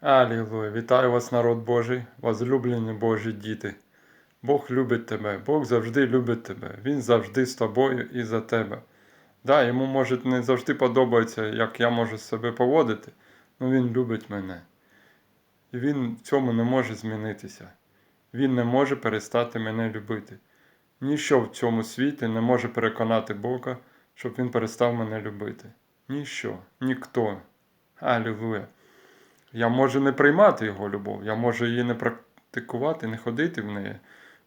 Алілуя! Вітаю вас, народ Божий, возлюблені Божі діти. Бог любить тебе, Бог завжди любить тебе. Він завжди з тобою і за тебе. Да, йому може не завжди подобається, як я можу себе поводити, але він любить мене. І він в цьому не може змінитися. Він не може перестати мене любити. Ніщо в цьому світі не може переконати Бога, щоб він перестав мене любити. Ніщо, ніхто. Алілуя. Я можу не приймати його любов, я можу її не практикувати, не ходити в неї.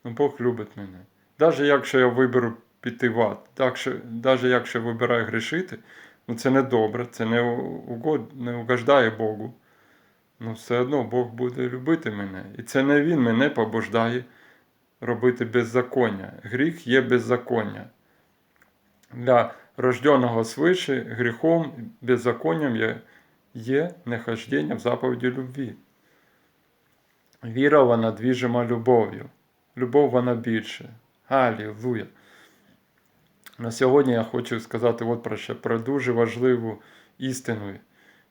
Ну Бог любить мене. Навіть якщо я виберу піти в ад, навіть якщо я вибираю грішити, ну це не добре, це не, угод, не угождає Богу. Ну все одно Бог буде любити мене. І це не Він мене побуждає робити беззаконня. Гріх є беззаконня. Для рожденого свише гріхом, беззаконням є є нехождення в заповіді любві. Віра вона двіжима любов'ю. Любов вона більше. Алілуя. На сьогодні я хочу сказати от про що, про дуже важливу істину,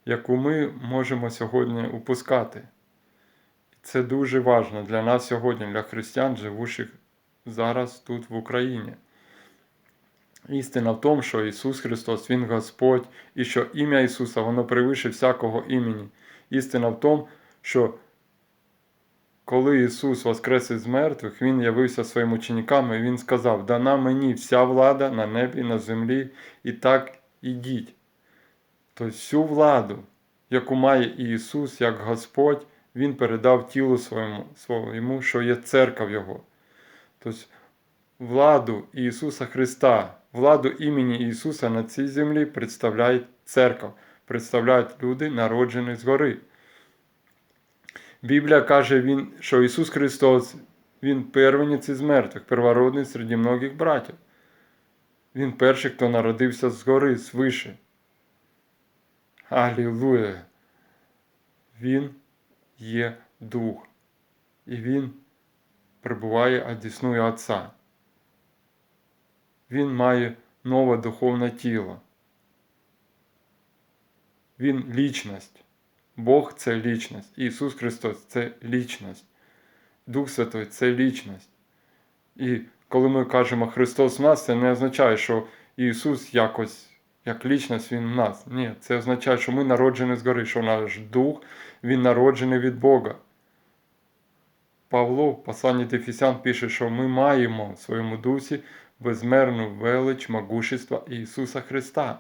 яку ми можемо сьогодні упускати. Це дуже важливо для нас сьогодні, для християн, живучих зараз тут в Україні. Істина в тому, що Ісус Христос, Він Господь, і що ім'я Ісуса, воно превише всякого імені. Істина в тому, що коли Ісус воскрес із мертвих, Він явився своїм ученикам, і Він сказав: Дана мені вся влада на небі, на землі, і так ідіть. Тобто всю владу, яку має Ісус як Господь, Він передав тілу своєму, своєму що є церква Його. Тобто владу Ісуса Христа, владу імені Ісуса на цій землі представляє церква, представляють люди, народжені згори. Біблія каже, він, що Ісус Христос, Він первенець із мертвих, первородний серед многих братів. Він перший, хто народився згори, свише. Алілуя! Він є Дух. І Він прибуває одіснує Отця він має нове духовне тіло. Він лічність. Бог це лічність. Ісус Христос це лічність. Дух Святой це лічність. І коли ми кажемо Христос в нас, це не означає, що Ісус якось як лічність Він в нас. Ні, це означає, що ми народжені згори, що наш Дух, Він народжений від Бога. Павло в посланні Дефісян пише, що ми маємо в своєму дусі безмерну велич могущества Ісуса Христа.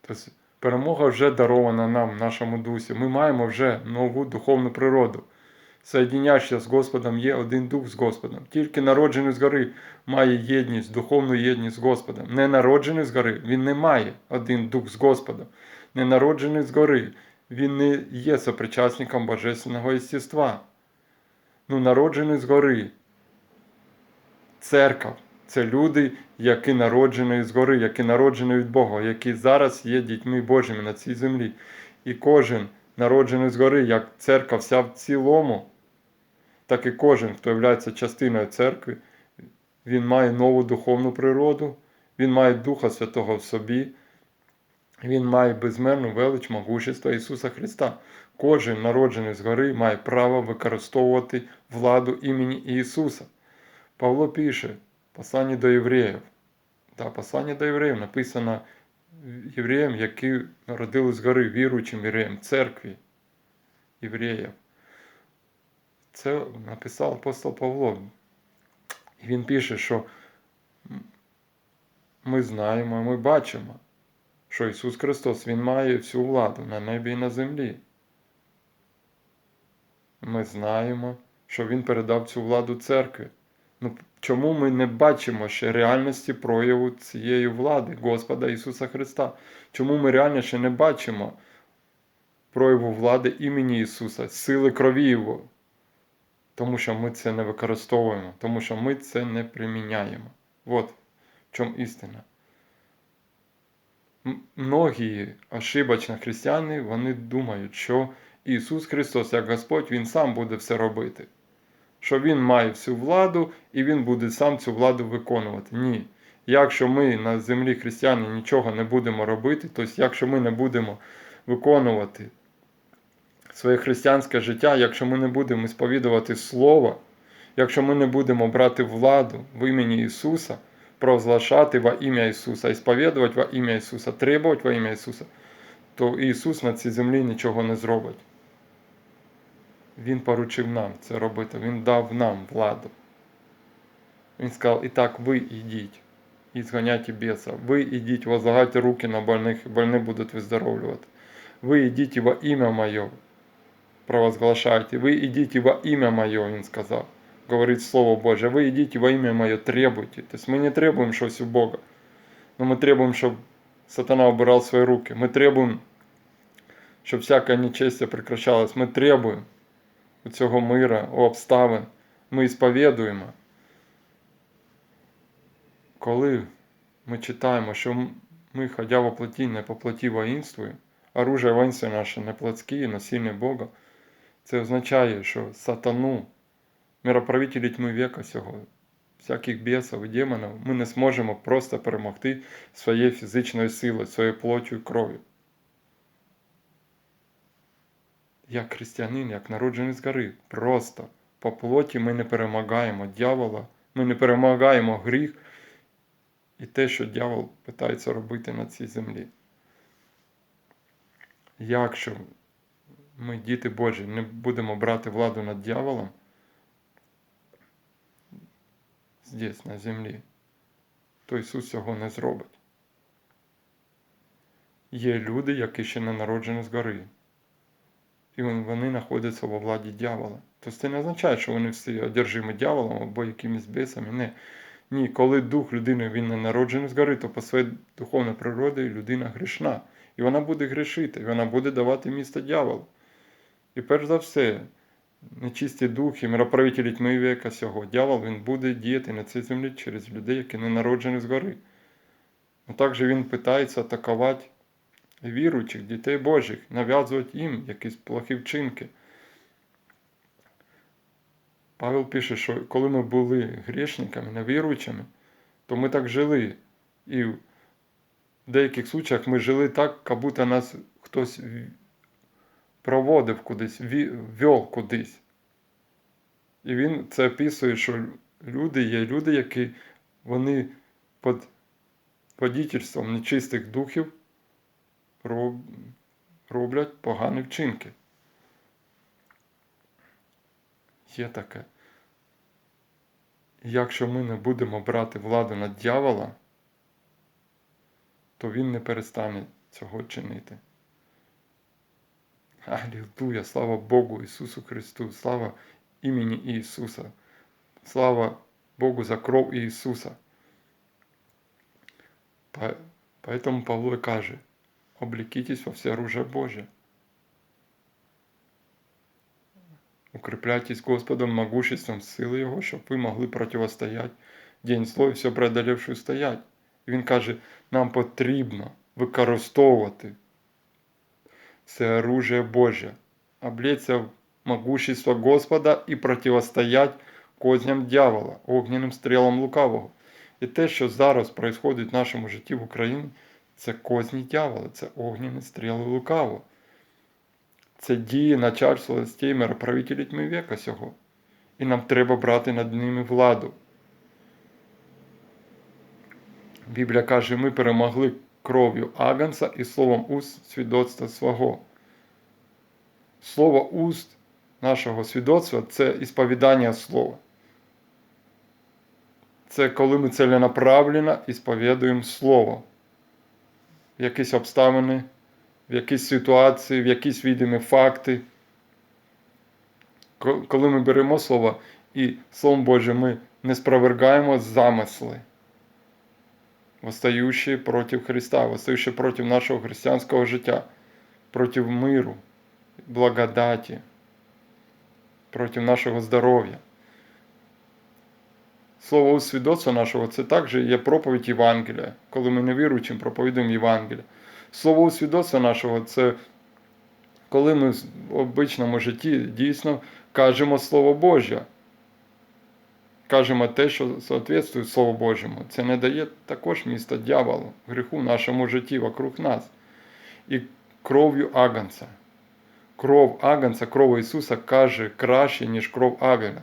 Тобто перемога вже дарована нам, нашому дусі. Ми маємо вже нову духовну природу. Соєдиняючися з Господом є один дух з Господом. Тільки народжений згори має єдність, духовну єдність з Господом. Не народжений згори, він не має один дух з Господом. Не народжений згори, він не є сопричасником Божественного єстества. Ну, народжений згори, церква. Це люди, які народжені згори, які народжені від Бога, які зараз є дітьми Божими на цій землі. І кожен народжений згори, як церква вся в цілому, так і кожен, хто є частиною церкви, він має нову духовну природу, він має Духа Святого в собі, він має безмерну велич могущества Ісуса Христа. Кожен народжений згори має право використовувати владу імені Ісуса. Павло пише послання до євреїв. Да, послання до євреїв написано євреям, які народили з гори віруючим євреям, церкві євреїв. Це написав апостол Павло. І він пише, що ми знаємо, ми бачимо, що Ісус Христос Він має всю владу на небі і на землі. Ми знаємо, що Він передав цю владу церкві. Ну, Чому ми не бачимо ще реальності прояву цієї влади Господа Ісуса Христа? Чому ми реально ще не бачимо прояву влади імені Ісуса, сили крові Його? Тому що ми це не використовуємо, тому що ми це не приміняємо. От в чому істина. Многі ошибочні християни вони думають, що Ісус Христос, як Господь, Він сам буде все робити що він має всю владу і він буде сам цю владу виконувати. Ні. Якщо ми на землі християни нічого не будемо робити, тобто, якщо ми не будемо виконувати своє християнське життя, якщо ми не будемо сповідувати Слово, якщо ми не будемо брати владу в імені Ісуса, провозглашати во ім'я Ісуса, і сповідувати во ім'я Ісуса, требувати во ім'я Ісуса, то Ісус на цій землі нічого не зробить. Він поручив нам це робити, Він дав нам владу. Він сказав, і так ви йдіть і зганяйте беса. Ви йдіть, возлагайте руки на больних, і больні будуть виздоровлювати. Ви йдіть во ім'я Моє, провозглашайте. Ви йдіть во ім'я Моє, Він сказав. Говорить Слово Боже. Ви йдіть во ім'я Моє, требуйте. Тобто ми не требуємо щось у Бога. Но ми требуємо, щоб сатана обирав свої руки. Ми требуємо, щоб всяке нечестя прекращалось. Ми требуємо у цього мира, у обставин. Ми сповідуємо. Коли ми читаємо, що ми, ходя во плоті, не по плоті воїнствуємо, оружие воїнства наше не плотське, насильне Бога, це означає, що сатану, мироправителі тьми века сього, всяких бісів і демонів, ми не зможемо просто перемогти своєю фізичною силою, своєю плоттю і кров'ю. Як християнин, як народжений з гори, просто по плоті ми не перемагаємо дьявола, ми не перемагаємо гріх і те, що дьявол питається робити на цій землі. Якщо ми, діти Божі, не будемо брати владу над дьяволом здесь, на землі, то Ісус цього не зробить. Є люди, які ще не народжені згори. І вони знаходяться во владі дьявола. Тобто це не означає, що вони всі одержимі дьяволом або якимись бесами. Не. Ні, коли дух людини він не народжений згори, то по своїй духовній природі людина грішна. І вона буде грішити, і вона буде давати місце дьяволу. І перш за все, нечисті духи, мироправителі тьми века сього, дьявол він буде діяти на цій землі через людей, які не народжені згори. А також він питається атакувати віруючих, дітей Божих, нав'язувати їм якісь плохі вчинки. Павел пише, що коли ми були грішниками, невіруючими, то ми так жили. І в деяких случаях ми жили так, як будто нас хтось проводив кудись, вел кудись. І він це описує, що люди є люди, які вони під водительством нечистих духів роблять погані вчинки. Є таке. Якщо ми не будемо брати владу над дьявола, то він не перестане цього чинити. Алілуя! Слава Богу Ісусу Христу! Слава імені Ісуса! Слава Богу за кров Ісуса! Поэтому Павло каже, облекитесь во все оружие Божие. Укрепляйтесь Господом могуществом сили Його, щоб ви могли противостояти день зло і все преодолевши стоять. І він каже, нам потрібно використовувати це оружие Боже, облечься в могущество Господа і противостоять козням дьявола, огненним стрілам лукавого. І те, що зараз відбувається в нашому житті в Україні, це козні дьявола, це огнені стріли лукавого. Це діє начальство властей мироправителі тьми века сього. І нам треба брати над ними владу. Біблія каже, ми перемогли кров'ю Аганса і словом уст свідоцтва свого. Слово уст нашого свідоцтва це ісповідання слова. Це коли ми целенаправленно ісповідуємо Слово. Якісь обставини в якісь ситуації, в якісь відомі факти. Коли ми беремо слово і Словом Боже, ми не спровергаємо замисли, восстаючі проти Христа, восстаючі проти нашого християнського життя, проти миру, благодаті, проти нашого здоров'я. Слово у свідоцтва нашого це також є проповідь Євангелія, коли ми не віруючим проповідуємо Євангелія. Слово у свідоцтва нашого це коли ми в обичному житті дійсно кажемо Слово Боже. Кажемо те, що соответствує Слову Божому. Це не дає також місто дьяволу, гріху в нашому житті вокруг нас. І кров'ю Аганса. кров Агнця, кров Ісуса каже краще, ніж кров Авеля.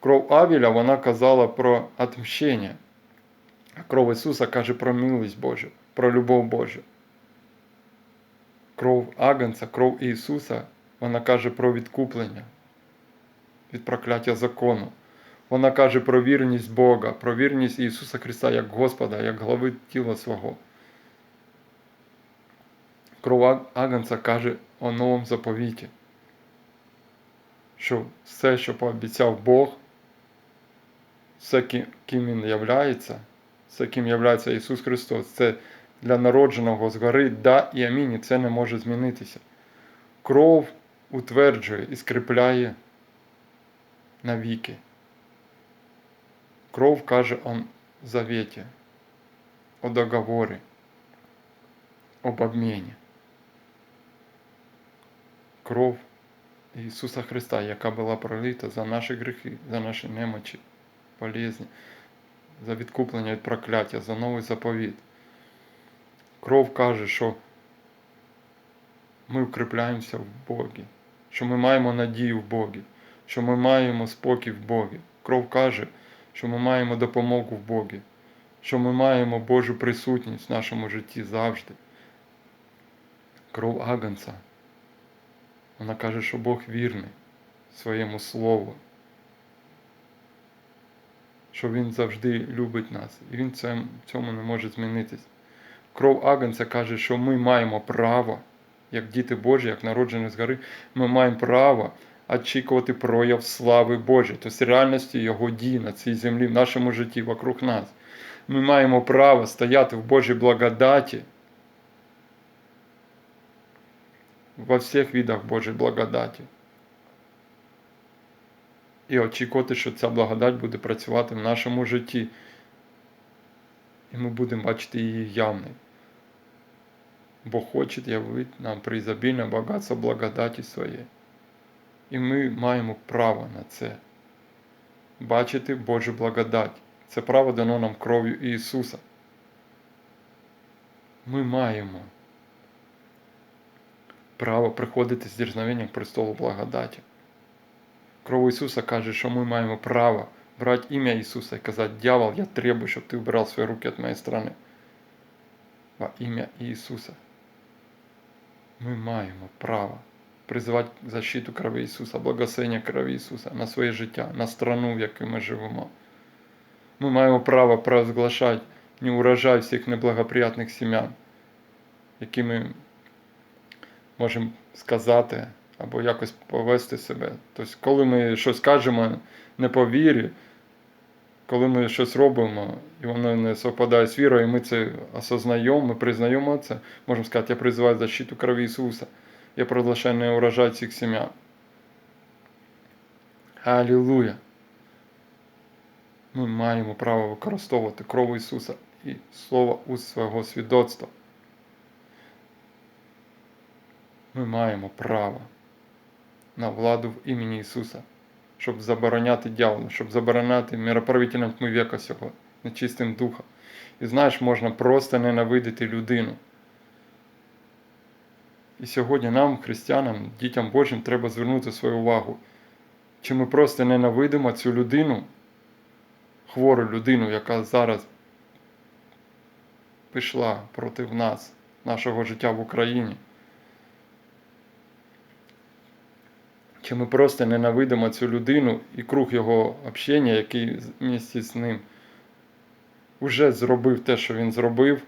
Кров Авеля вона казала про отмщення, а кров Ісуса каже про милість Божу, про любов Божу. Кров Агнця, кров Ісуса, вона каже про відкуплення від прокляття закону. Вона каже про вірність Бога, про вірність Ісуса Христа як Господа, як глави тіла свого. Кров Аг- Агнця каже о новому заповіті, що все, що пообіцяв Бог, все, ким Він являється, все, ким являється Ісус Христос, це для народженого згори да і амінь, і це не може змінитися. Кров утверджує і скріпляє навіки. Кров каже о завете, о договорі, об обміні. Кров Ісуса Христа, яка була пролита за наші гріхи, за наші немочі, болезні, за відкуплення від прокляття, за новий заповіт. Кров каже, що ми укріпляємося в Богі, що ми маємо надію в Богі, що ми маємо спокій в Богі. Кров каже, що ми маємо допомогу в Богі, що ми маємо Божу присутність в нашому житті завжди. Кров Агнця. Вона каже, що Бог вірний своєму слову, що Він завжди любить нас, і Він цим- цьому не може змінитись. Кров Агнця каже, що ми маємо право, як діти Божі, як народжені згори, ми маємо право очікувати прояв слави Божої, тобто реальності Його дій на цій землі, в нашому житті, вокруг нас. Ми маємо право стояти в Божій благодаті во всіх видах Божої благодаті. І очікувати, що ця благодать буде працювати в нашому житті. І ми будемо бачити її явною. Бог хоче явити нам преізобільне багатство благодаті своєї. І ми маємо право на це. Бачити Божу благодать. Це право дано нам кров'ю Ісуса. Ми маємо право приходити з дірзновенням престолу благодаті. Кров Ісуса каже, що ми маємо право брати ім'я Ісуса і казати, дьявол, я требую, щоб ти убирав свої руки від моєї сторони. Во ім'я Ісуса. Ми маємо право призивати защиту крови Ісуса, благословення крові Ісуса на своє життя, на страну, в якій ми живемо. Ми маємо право провозглашати не урожай всіх неблагоприятних сім'ян, які ми можемо сказати або якось повести себе. Тобто, коли ми щось кажемо не по вірі, коли ми щось робимо, і воно не совпадає з вірою, і ми це осознаємо, ми признаємо це, можемо сказати, я призиваю защиту крові Ісуса. Я проглашаю не урожай цих сім'ян. Алілуя! Ми маємо право використовувати кров Ісуса і слово уст свого свідоцтва. Ми маємо право на владу в імені Ісуса, щоб забороняти дьяволу, щоб забороняти мироправителям тьми века сього, нечистим духом. І знаєш, можна просто ненавидити людину. І сьогодні нам, християнам, дітям Божим, треба звернути свою увагу. Чи ми просто ненавидимо цю людину, хвору людину, яка зараз пішла проти нас, нашого життя в Україні. Чи ми просто ненавидимо цю людину і круг його общення, який місті з ним вже зробив те, що він зробив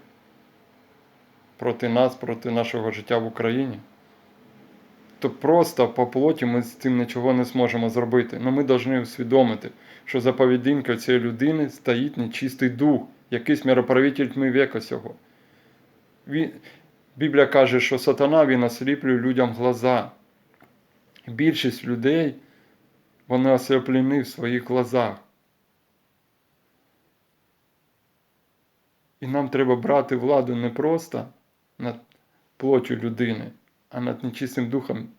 проти нас, проти нашого життя в Україні? То просто по плоті ми з цим нічого не зможемо зробити. Ну ми повинні усвідомити, що за поведінкою цієї людини стоїть нечистий дух, якийсь мироправитель тьми века сього. Біблія каже, що сатана він осліплює людям глаза. Більшість людей вони ослеплені в своїх глазах. І нам треба брати владу не просто над плоттю людини, а над нечистим духом,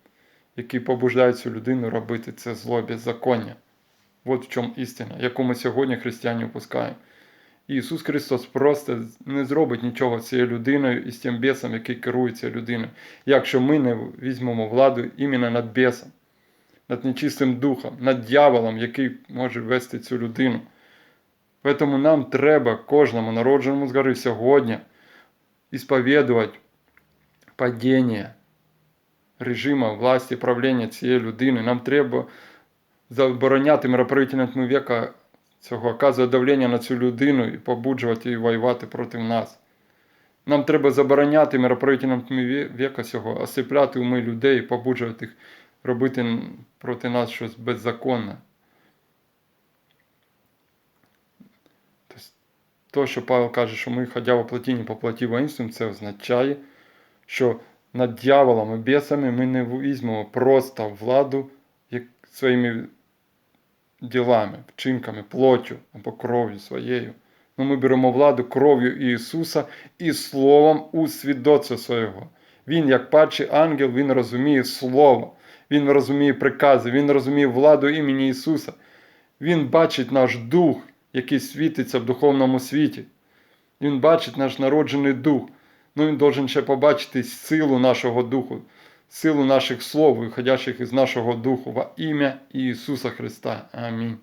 який побуждає цю людину робити це зло беззаконня. От в чому істина, яку ми сьогодні християни опускаємо. Ісус Христос просто не зробить нічого з цією людиною і з тим бісом, який керує цією людиною, якщо ми не візьмемо владу іменно над бісом, над нечистим духом, над дьяволом, який може вести цю людину. Тому нам треба кожному народженому з сьогодні ісповідувати падіння режиму власті правління цієї людини. Нам треба забороняти мироправителям века цього, оказувати давлення на цю людину і побуджувати її воювати проти нас. Нам треба забороняти мироправителям века цього, осипляти уми людей побуджувати їх робити проти нас щось беззаконне. То, що Павел каже, що ми ходя в плотіні по плоті воїнством, це означає, що над дьяволом і ми не візьмемо просто владу як своїми ділами, вчинками, плоттю або кров'ю своєю. Ну, ми беремо владу кров'ю Ісуса і Словом у свідоцтво свого. Він, як перший ангел, Він розуміє Слово, Він розуміє прикази, Він розуміє владу імені Ісуса. Він бачить наш дух, який світиться в духовному світі. Він бачить наш народжений дух. Ну, він должен ще побачити силу нашого духу, силу наших слов, виходящих із нашого духу, во ім'я Ісуса Христа. Амінь.